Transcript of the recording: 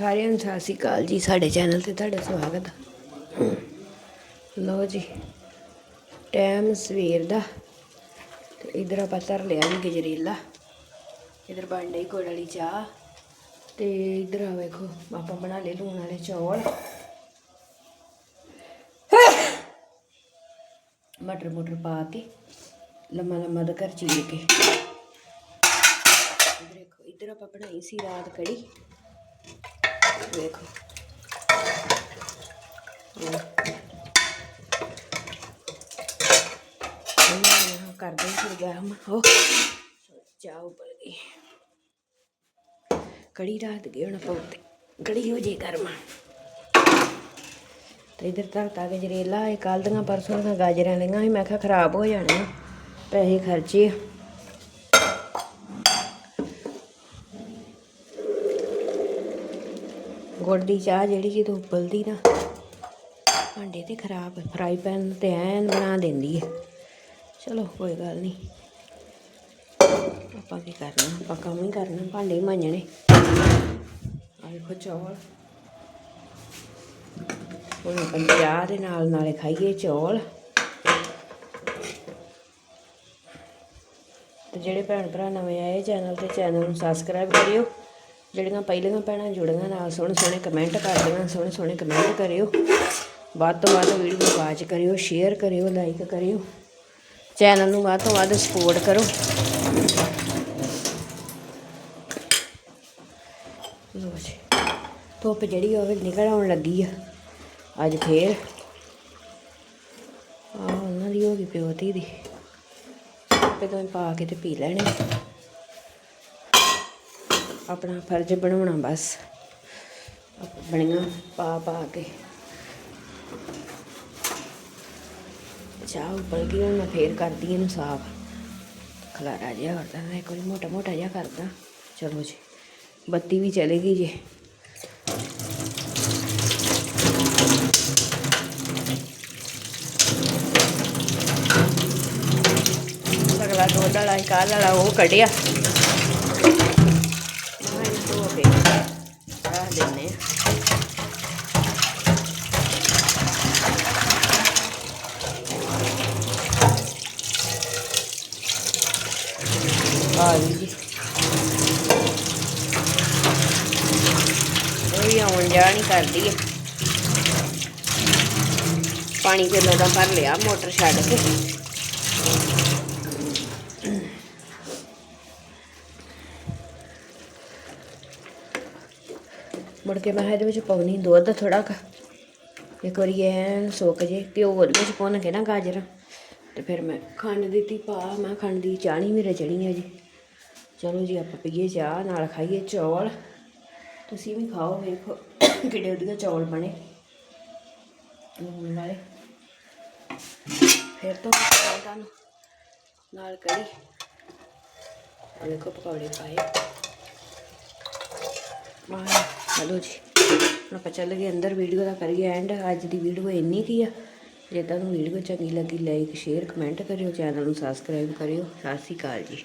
ਸਾਰਿਆਂ ਨੂੰ ਸਤਿ ਸ਼੍ਰੀ ਅਕਾਲ ਜੀ, ਸਾਡੇ ਚੈਨਲ ਤੇ ਤੁਹਾਡਾ ਸਵਾਗਤ ਹੈ ਲਓ ਜੀ, ਟਾਈਮ ਸਵੇਰ ਦਾ, ਤੇ ਇਧਰ ਆਪਾਂ ਧਰ ਲਿਆ ਜੀ ਗਜਰੇਲਾ। ਇਧਰ ਬਣ ਡਈ ਗੁੜ ਵਾਲੀ ਚਾਹ, ਤੇ ਇਧਰ ਆ ਵੇਖੋ, ਆਪਾਂ ਬਣਾ ਲਏ ਲੂਣ ਵਾਲੇ ਚੌਲ। ਮਟਰ ਮਟਰ ਪਾ ਕੇ, ਲੰਮਾ ਲੰਮਾ ਦਾ ਘਰ ਚੀਰ ਕੇ। ਇਧਰ ਦੇਖੋ ਇਧਰ ਆਪਾਂ ਬਣਾਈ ਸੀ ਰਾਤ ਕੜੀ। ਵੇਖੋ ਇਹ ਕਰਦੇ ਫਿਰ ਗਰਮ ਹੋ ਚਾਹ ਉੱਪਰ ਗਈ। ਕੜੀ ਰਾਤ ਗਈ ਹੁਣ ਆਪਾਂ ਕੜੀ ਹੋ ਜੇ ਗਰਮ। ਤੇ ਇਧਰ ਧਰਤਾ ਗਜਰੇਲਾ, ਇਹ ਕੱਲ ਦੀਆਂ ਪਰਸੋਂ ਦੀਆਂ ਗਾਜਰਾਂ ਲਈਆਂ ਸੀ। ਮੈਂ ਕਿਹਾ ਖਰਾਬ ਹੋ ਜਾਣੇ ਪੈਸੇ ਖਰਚੇ ਗੁੜ ਦੀ ਚਾਹ ਜਿਹੜੀ ਜਦੋਂ ਉਬਲਦੀ ਨਾ। ਭਾਂਡੇ ਤੇ ਖਰਾਬ ਫਰਾਈ ਪੈਨ ਤੇ ਐਨ ਬਣਾ ਦਿੰਦੀ ਹੈ ਚਲੋ, ਕੋਈ ਗੱਲ ਨਹੀਂ ਆਪਾਂ ਕੀ ਕਰਨਾ? ਆਪਾਂ ਕੰਮ ਹੀ ਕਰਨਾ, ਭਾਂਡੇ ਹੀ ਮਾਂਜਣੇ। ਆ ਵੇਖੋ ਚੌਲ। ਹੁਣ ਆਪਾਂ ਚਾਹ ਦੇ ਨਾਲ ਨਾਲੇ ਖਾਈਏ ਚੌਲ। ਤੇ ਜਿਹੜੇ ਭੈਣ ਭਰਾ ਨਵੇਂ ਆਏ, ਚੈਨਲ ਤੇ ਚੈਨਲ ਨੂੰ ਸਬਸਕ੍ਰਾਈਬ ਕਰਿਓ। ਜਿਹੜੀਆਂ ਪਹਿਲੀਆਂ ਭੈਣਾਂ ਜੁੜੀਆਂ ਨਾਲ ਸੋਹਣੇ ਸੋਹਣੇ ਕਮੈਂਟ ਕਰਦੀਆਂ ਸੋਹਣੇ ਸੋਹਣੇ ਕਮੈਂਟ ਕਰਿਓ। ਵੱਧ ਤੋਂ ਵੱਧ ਵੀਡੀਓ ਨੂੰ ਵਾਚ ਕਰਿਓ ਸ਼ੇਅਰ ਕਰਿਓ ਲਾਈਕ ਕਰਿਓ। ਚੈਨਲ ਨੂੰ ਵੱਧ ਤੋਂ ਵੱਧ ਸਪੋਰਟ ਕਰੋ। ਲੋ ਜੀ, ਧੁੱਪ ਜਿਹੜੀ ਉਹ ਨਿਕਲ ਆਉਣ ਲੱਗੀ ਆ। ਅੱਜ ਫੇਰ ਆ ਉਹਨਾਂ ਦੀ ਹੋ ਗਈ ਪਿਓਤੀ ਦੀ। ਤੇ ਤੋਂ ਪਾ ਕੇ ਤੇ ਪੀ ਲੈਣੇ। ਆਪਣਾ ਫਰਜ਼ ਬਣਾਉਣਾ ਬਸ। ਬਣੀਆਂ ਪਾ ਪਾ ਕੇ। ਚਾਹ ਉਬਲ ਗਈ ਹੁਣ ਮੈਂ ਫੇਰ ਕਰਦੀ ਇਹਨੂੰ ਸਾਫ਼। ਖਲਾਰਾ ਜਿਹਾ ਕਰਦਾ ਮੈਂ ਕੋਈ ਮੋਟਾ ਮੋਟਾ ਜਿਹਾ ਕਰਦਾ। ਚਲੋ ਜੀ ਬੱਤੀ ਵੀ ਚਲੇ ਗਈ ਜੀ। ਅਗਲਾ ਦੁੱਧ ਵਾਲਾ ਸੀ, ਕੱਲ੍ਹ ਵਾਲਾ ਉਹ ਕੱਢਿਆ। ਰੱਖ ਦਿੰਦੇ ਆ। ਆ ਗਈ ਜੀ। ਇਹ ਵੀ ਆਉਣ ਜਾਣ ਹੀ ਕਰਦੀ ਹੈ ਪਾਣੀ ਕਿਲੋ ਦਾ ਭਰ ਲਿਆ ਮੋਟਰ ਛੱਡ ਕੇ। ਮੁੜ ਕੇ ਮੈਂ ਇਹਦੇ ਵਿੱਚ ਪਾਉਣੀ ਦੁੱਧ ਥੋੜਾ ਕੁ। ਇੱਕ ਵਾਰੀ ਐਨ ਸੁੱਕ ਜੇ ਘਿਓ ਉਹਦੇ ਵਿੱਚ ਭੁੰਨ ਕੇ ਨਾ ਗਾਜਰ। ਤੇ ਫਿਰ ਮੈਂ ਖੰਡ ਦਿੱਤੀ ਪਾ, ਮੈਂ ਖੰਡ ਦੀ ਚਾਣੀ ਵੀ ਰਚਣੀ ਹੈ ਜੀ ਚਲੋ ਜੀ, ਆਪਾਂ ਪੀਏ ਚਾਹ, ਨਾਲ ਖਾਈਏ ਚੌਲ। ਤੁਸੀਂ ਵੀ ਖਾਓ, ਵੇਖੋ ਕਿੱਡੇ ਵਧੀਆ ਚੌਲ ਬਣੇ। ਲੂਣ ਵਾਲੇ ਫਿਰ ਤੋਂ ਤੁਹਾਨੂੰ। ਨਾਲ ਕੜੀ। ਵੇਖੋ ਪਕੌੜੇ ਪਾਏ। ਮਾਂ ਚਲੋ ਜੀ। ਹੁਣ ਆਪਾਂ ਚੱਲ ਗਏ ਅੰਦਰ ਵੀਡੀਓ ਦਾ ਕਰੀਏ ਐਂਡ ਅੱਜ ਦੀ ਵੀਡੀਓ ਇੰਨੀ ਕੀ ਆ। ਜੇ ਤੁਹਾਨੂੰ ਵੀਡੀਓ ਚੰਗੀ ਲੱਗੀ ਲਾਈਕ ਸ਼ੇਅਰ ਕਮੈਂਟ ਕਰਿਓ ਚੈਨਲ ਨੂੰ ਸਬਸਕ੍ਰਾਈਬ ਕਰਿਓ। ਸਤਿ ਸ਼੍ਰੀ ਅਕਾਲ ਜੀ।